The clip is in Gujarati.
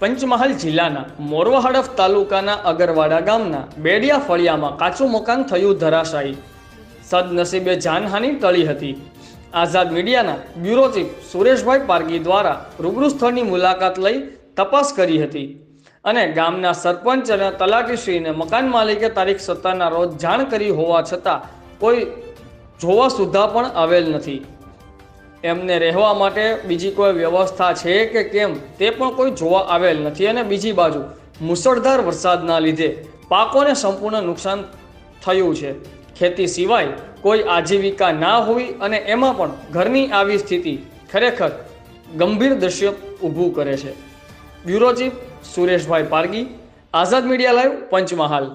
પંચમહાલ જિલ્લાના મોરવા હડફ તાલુકાના અગરવાડા ગામના બેડિયા ફળિયામાં કાચું મકાન થયું ધરાશાયી. સદનસીબે જાનહાનિ ટળી હતી. આઝાદ મીડિયાના બ્યુરો ચીફ સુરેશભાઈ પારગી દ્વારા રૂબરૂ સ્થળની મુલાકાત લઈ તપાસ કરી હતી. અને ગામના સરપંચ અને તલાટીશ્રીને મકાન માલિકે તારીખ સત્તરના રોજ જાણ કરી હોવા છતાં કોઈ જોવા સુધા પણ આવેલ નથી. એમને રહેવા માટે બીજી કોઈ વ્યવસ્થા છે કે કેમ તે પણ કોઈ જોવા આવેલ નથી. અને બીજી બાજુ મુસળધાર વરસાદના લીધે પાકોને સંપૂર્ણ નુકસાન થયું છે. ખેતી સિવાય કોઈ આજીવિકા ના હોવી અને એમાં પણ ઘરની આવી સ્થિતિ ખરેખર ગંભીર દ્રશ્ય ઊભું કરે છે. Bureau chief Sureshbhai Pargi, Azad media live Panchmahal.